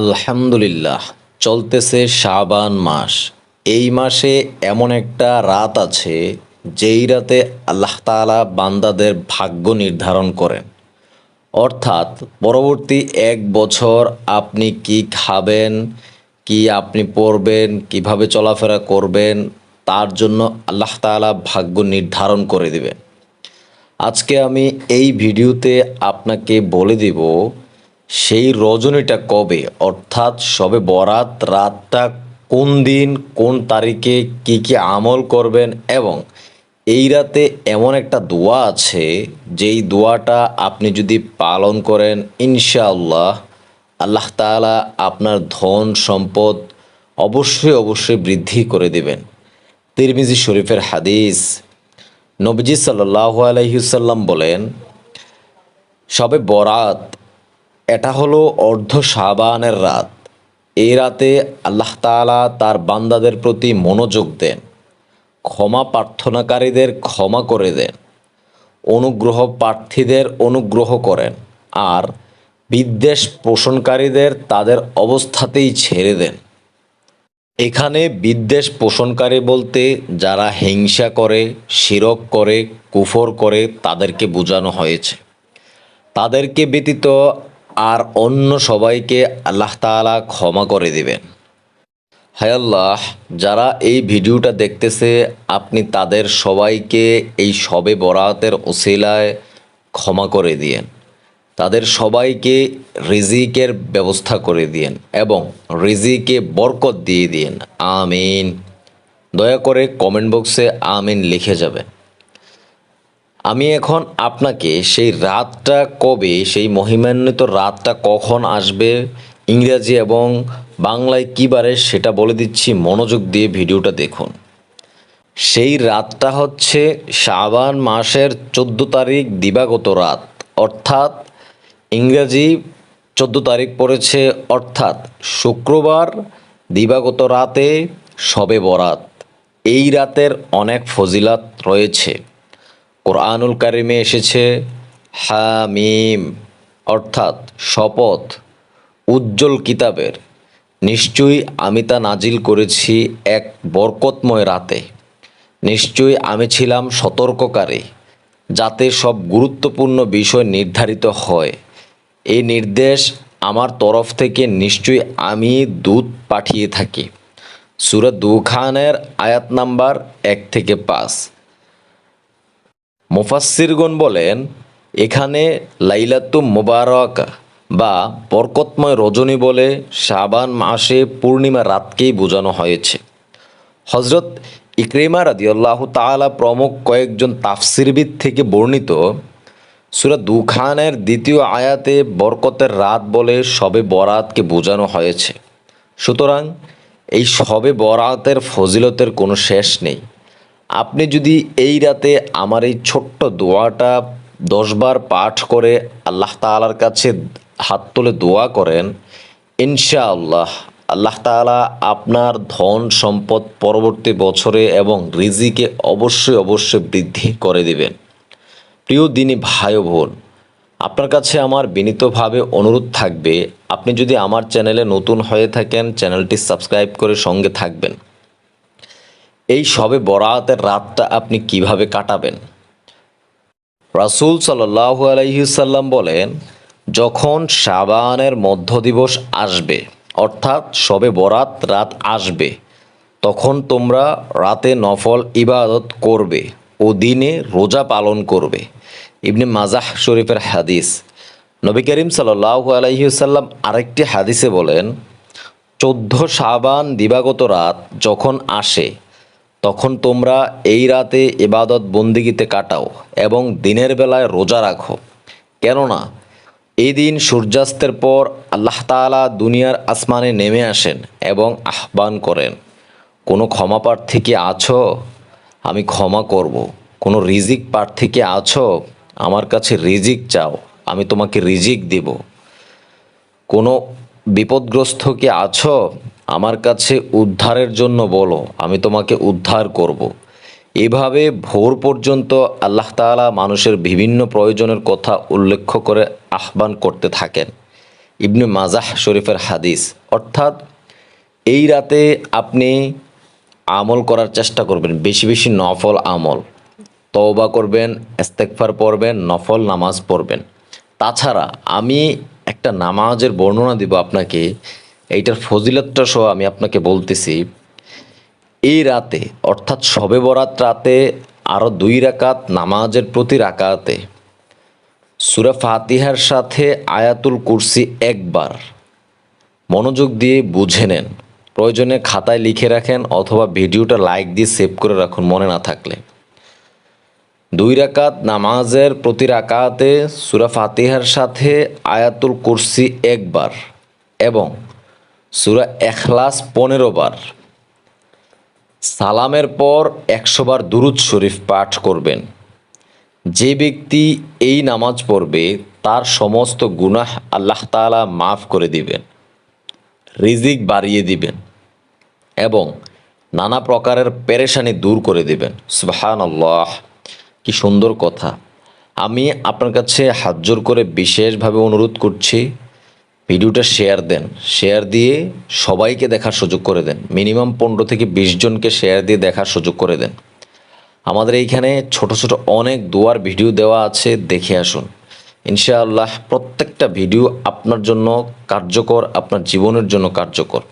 আলহামদুলিল্লাহ, চলতেছে শাবান মাস। এই মাসে এমন একটা রাত আছে, যেই রাতে আল্লাহ তাআলা বান্দাদের ভাগ্য নির্ধারণ করেন। অর্থাৎ পরবর্তী এক বছর আপনি কি খাবেন, কি আপনি পড়বেন, কীভাবে চলাফেরা করবেন, তার জন্য আল্লাহ তাআলা ভাগ্য নির্ধারণ করে দিবেন। আজকে আমি এই ভিডিওতে আপনাকে বলে দিব সেই রজনীটা কবে? অর্থাৎ সবে বরাত, রাতটা কোন দিন, কোন তারিখে, কি কি আমল করবেন এবং এই রাতে এমন একটা দোয়া আছে, যেই দোয়াটা আপনি যদি পালন করেন, ইনশাআল্লাহ আল্লাহ তাআলা আপনার ধন সম্পদ অবশ্যই অবশ্যই বৃদ্ধি করে দেবেন। তিরমিজি শরীফের হাদিস নবজি সাল্লাহ আলহিসাল্লাম বলেন, সবে বরাত এটা হলো অর্ধ শাবানের রাত। এই রাতে আল্লাহ তাআলা তার বান্দাদের প্রতি মনোযোগ দেন, ক্ষমা প্রার্থনাকারীদের ক্ষমা করে দেন, অনুগ্রহ প্রার্থীদের অনুগ্রহ করেন আর বিদ্বেষ পোষণকারীদের তাদের অবস্থাতেই ছেড়ে দেন। এখানে বিদ্বেষ পোষণকারী বলতে যারা হিংসা করে, শিরক করে, কুফর করে তাদেরকে বোঝানো হয়েছে। তাদেরকে ব্যতীত আর অন্য সবাইকে আল্লাহ তাআলা ক্ষমা করে দিবেন। হায় আল্লাহ, যারা এই ভিডিওটা দেখতেছে, আপনি তাদের সবাইকে এই সবে বরাতের ওসিলায় ক্ষমা করে দিয়েন। তাদের সবাইকে রিজিকের ব্যবস্থা করে দিয়েন এবং রিজিকে বরকত দিয়ে দিয়েন। আমিন। দয়া করে কমেন্ট বক্সে আমিন লিখে যাবেন। আমি এখন আপনাকে সেই রাতটা কবে, সেই মহিমান্বিত রাতটা কখন আসবে, ইংরাজি এবং বাংলায় কী বারে সেটা বলে দিচ্ছি, মনোযোগ দিয়ে ভিডিওটা দেখুন। সেই রাতটা হচ্ছে শাবান মাসের চোদ্দ তারিখ দিবাগত রাত, অর্থাৎ ইংরাজি চোদ্দ তারিখ পড়েছে, অর্থাৎ শুক্রবার দিবাগত রাতে সবে বরাত। এই রাতের অনেক ফজিলাত রয়েছে। কোরআনুল কারিমে এসেছে হামিম, অর্থাৎ শপথ, উজ্জ্বল কিতাবের। নিশ্চয়ই আমি তা নাজিল করেছি এক বরকতময় রাতে। নিশ্চয়ই আমি ছিলাম সতর্ককারী, যাতে সব গুরুত্বপূর্ণ বিষয় নির্ধারিত হয়। এই নির্দেশ আমার তরফ থেকে নিশ্চয়ই আমি দূত পাঠিয়ে থাকি। সুরত দুখানের আয়াত নাম্বার এক থেকে পাঁচ। মুফাসসিরগণ বলেন, এখানে লাইলাতু মুবারক বা বরকতময় রজনী বলে শাবান মাসে পূর্ণিমা রাতকেই বোঝানো হয়েছে। হজরত ইকরিমা রাদিয়াল্লাহ তাআলা প্রমুখ কয়েকজন তাফসিরবিদ থেকে বর্ণিত, সুরা দুখানের দ্বিতীয় আয়াতে বরকতের রাত বলে সবে বরাতকে বোঝানো হয়েছে। সুতরাং এই সবে বরাতের ফজিলতের কোনো শেষ নেই। আপনি যদি এই রাতে আমার এই ছোট্ট দোয়াটা দশবার পাঠ করে আল্লাহ তাআলার কাছে হাত তুলে দোয়া করেন, ইনশাআল্লাহ আল্লাহ তাআলা আপনার ধন সম্পদ পরবর্তী বছরে এবং রিজিকে অবশ্যই অবশ্যই বৃদ্ধি করে দিবেন। প্রিয় দিনী ভাই বোন, আপনার কাছে আমার বিনীতভাবে অনুরোধ থাকবে, আপনি যদি আমার চ্যানেলে নতুন হয়ে থাকেন, চ্যানেলটি সাবস্ক্রাইব করে সঙ্গে থাকবেন। এই সবে বরাতের রাতটা আপনি কীভাবে কাটাবেন? রাসূল সাল্লাল্লাহু আলাইহিসাল্লাম বলেন, যখন সাবানের মধ্য দিবস আসবে, অর্থাৎ সবে বরাত রাত আসবে, তখন তোমরা রাতে নফল ইবাদত করবে ও দিনে রোজা পালন করবে। ইবনে মাজাহ শরীফের হাদিস। নবী করিম সাল্লাল্লাহু আলাইহিসাল্লাম আরেকটি হাদিসে বলেন, চোদ্দ সাবান দিবাগত রাত যখন আসে তখন তোমরা এই রাতে এবাদত বন্দিগিতে কাটাও এবং দিনের বেলায় রোজা রাখো। কেননা, এই দিন সূর্যাস্তের পর আল্লাহ তাআলা দুনিয়ার আসমানে নেমে আসেন এবং আহ্বান করেন, কোনো ক্ষমা প্রার্থী কি আছো? আমি ক্ষমা করব। কোনো রিজিক প্রার্থী কি আছো? আমার কাছে রিজিক চাও, আমি তোমাকে রিজিক দেব। কোনো বিপদগ্রস্ত কি আছো? আমার কাছে উদ্ধারের জন্য বলো, আমি তোমাকে উদ্ধার করব। এভাবে ভোর পর্যন্ত আল্লাহ তাআলা মানুষের বিভিন্ন প্রয়োজনের কথা উল্লেখ করে আহ্বান করতে থাকেন। ইবনে মাজাহ শরীফের হাদিস, অর্থাৎ এই রাতে আপনি আমল করার চেষ্টা করবেন, বেশি বেশি নফল আমল। তওবা করবেন, ইস্তেগফার পড়বেন, নফল নামাজ পড়বেন। তাছাড়া আমি একটা নামাজের বর্ণনা দিব আপনাকে এইটার ফজিলতটা সহ আমি আপনাকে বলতেছি, এই রাতে, অর্থাৎ শবে বরাত রাতে আরও দুই রাকাত নামাজের প্রতি রাকাতে, সুরা ফাতিহার সাথে আয়াতুল কুরসি একবার মনোযোগ দিয়ে বুঝে নেন, প্রয়োজনে খাতায় লিখে রাখেন অথবা ভিডিওটা লাইক দিয়ে সেভ করে রাখুন মনে না থাকলে। দুই রাকাত নামাজের প্রতি রাকাতে সুরা ফাতিহার সাথে আয়াতুল কুরসি একবার এবং সুরা এখলাস পনেরো বার। সালামের পর একশো বার দুরুদ শরীফ পাঠ করবেন। যে ব্যক্তি এই নামাজ পড়বে, তার সমস্ত গুনাহ আল্লাহ তাআলা মাফ করে দিবেন, রিজিক বাড়িয়ে দিবেন এবং নানা প্রকারের পেরেশানি দূর করে দিবেন। সুবহান আল্লাহ কি সুন্দর কথা। আমি আপনার কাছে হাত জোর করে বিশেষভাবে অনুরোধ করছি ভিডিওটা শেয়ার দেন। শেয়ার দিয়ে সবাইকে দেখার সুযোগ করে দেন। মিনিমাম পনেরো থেকে বিশ জনকে শেয়ার দিয়ে দেখার সুযোগ করে দেন। আমাদের এইখানে ছোট ছোট অনেক দোয়ার ভিডিও দেওয়া আছে, দেখে আসুন। ইনশাআল্লাহ প্রত্যেকটা ভিডিও আপনার জন্য কার্যকর, আপনার জীবনের জন্য কার্যকর।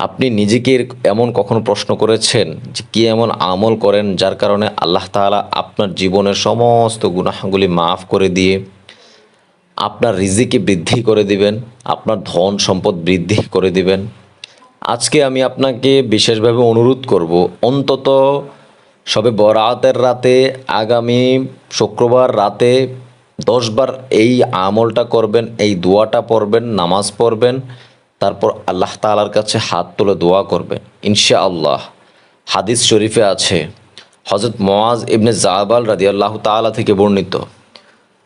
আপনি নিজেকে এমন কখনো প্রশ্ন করেছেন যে কি এমন আমল করেন যার কারণে আল্লাহ তাআলা আপনার জীবনের সমস্ত গুনাহগুলি মাফ করে দিয়ে আপনার রিজিকে বৃদ্ধি করে দিবেন, আপনার ধন সম্পদ বৃদ্ধি করে দিবেন। আজকে আমি আপনাকে বিশেষভাবে অনুরোধ করব, অন্তত সবে বরাতের রাতে, আগামী শুক্রবার রাতে দশবার এই আমলটা করবেন, এই দোয়াটা পড়বেন, নামাজ পড়বেন, তারপর আল্লাহ তাআলার কাছে হাত তুলে দোয়া করবেন। ইনশা আল্লাহ হাদিস শরীফে আছে হজরত মোয়াজ ইবনে জাবাল রাদিয়াল্লাহ তাআলা থেকে বর্ণিত।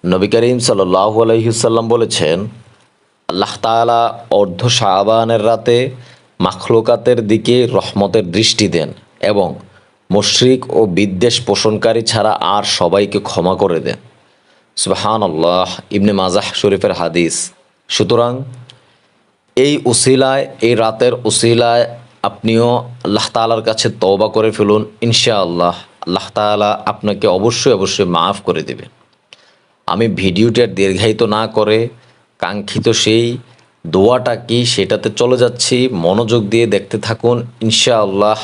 নবী করিম সাল্লাহ আলহিসাল্লাম বলেছেন, আল্লাহ তাআলা অর্ধ শাহবানের রাতে মাখলুকাতের দিকে রহমতের দৃষ্টি দেন এবং মুশরিক ও বিদ্বেষ পোষণকারী ছাড়া আর সবাইকে ক্ষমা করে দেন। সুবহান আল্লাহ ইবনে মাজাহ শরীফের হাদিস। সুতরাং এই উসিলায়, এই রাতের উসিলায় আপনিও আল্লাহ তাআলার কাছে তওবা করে ফেলুন, ইনশাআল্লাহ আল্লাহ তাআলা আপনাকে অবশ্যই অবশ্যই মাফ করে দেবেন। আমি ভিডিওটা দীর্ঘায়িত না করে, কাঙ্ক্ষিত সেই দোয়াটা কি সেটাতে চলে যাচ্ছি। মনোযোগ দিয়ে দেখতে থাকুন, ইনশাআল্লাহ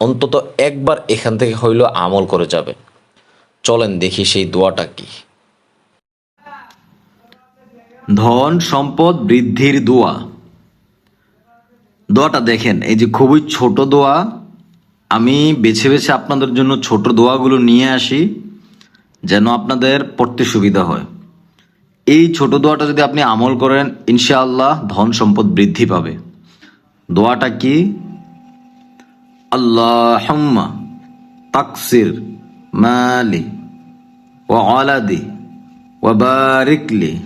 অন্তত একবার এখান থেকে হইল আমল করে যাবে। চলেন দেখি সেই দোয়াটা কি। ধন, সম্পদ, বৃদ্ধির দোয়া। দোয়াটা দেখেন, এই যে খুবই ছোট দোয়া, আমি বেছে বেছে আপনাদের জন্য ছোট দোয়াগুলো নিয়ে আসি। যেন আপনাদের পড়তে সুবিধা হয়। এই ছোট দোয়াটা যদি আপনি আমল করেন, ইনশাআল্লাহ ধন সম্পদ বৃদ্ধি পাবে। দোয়াটা কি? আল্লাহুম্মা তাকসির মালি ও আলাদি বারিকলি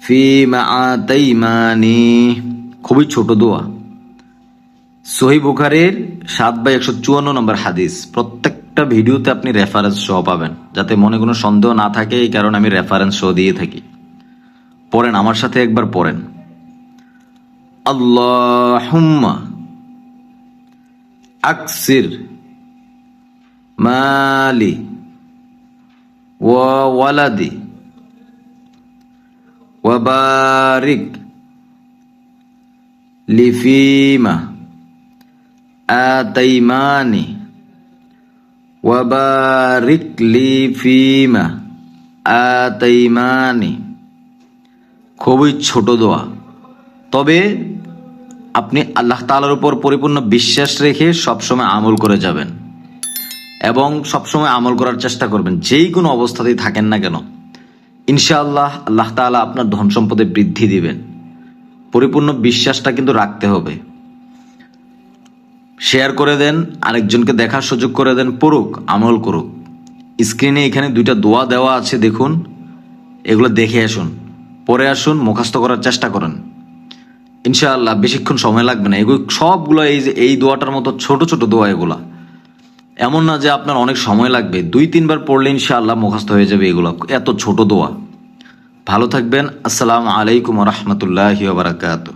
ফি মা আতাইমানি খুবই ছোট দোয়া। সহি বুখারের সাত বাই একশো চুয়ান্ন নম্বর হাদিস। প্রত্যেকটা ভিডিওতে আপনি রেফারেন্স শো পাবেন। যাতে মনে কোনো সন্দেহ না থাকে, এই কারণে আমি রেফারেন্স শো দিয়ে থাকি। পড়েন, আমার সাথে একবার পড়েন। আল্লাহুম্মা আকসির মালি ওয়ালাদি ওয়াবারিক লিফিমা আতাইমানি وبارك لي فيما آتيماني খুবই ছোট দোয়া তবে আপনি আল্লাহ তাআলার উপর পরিপূর্ণ বিশ্বাস রেখে সবসময় আমল করে যাবেন এবং সবসময় আমল করার চেষ্টা করবেন যেই কোনো অবস্থাতেই থাকেন না কেন ইনশাআল্লাহ আল্লাহ তাআলা আপনার ধন সম্পদে বৃদ্ধি দিবেন পরিপূর্ণ বিশ্বাসটা কিন্তু রাখতে হবে শেয়ার করে দেন, আরেকজনকে দেখার সুযোগ করে দেন, পড়ুক, আমল করুক। স্ক্রিনে এখানে দুইটা দোয়া দেওয়া আছে, দেখুন। এগুলো দেখে আসুন পরে আসুন, মুখস্থ করার চেষ্টা করেন। ইনশাআল্লাহ, বেশিক্ষণ সময় লাগবে না। এগুলো সবগুলো এই যে, এই দোয়াটার মতো ছোট ছোট দোয়া এগুলা। এমন না যে আপনার অনেক সময় লাগবে। দুই, তিনবার পড়লে ইনশাআল্লাহ মুখস্থ হয়ে যাবে এগুলো। এত ছোট দোয়া। ভালো থাকবেন। আসসালামু আলাইকুম রহমতুল্লাহি বারাকাতু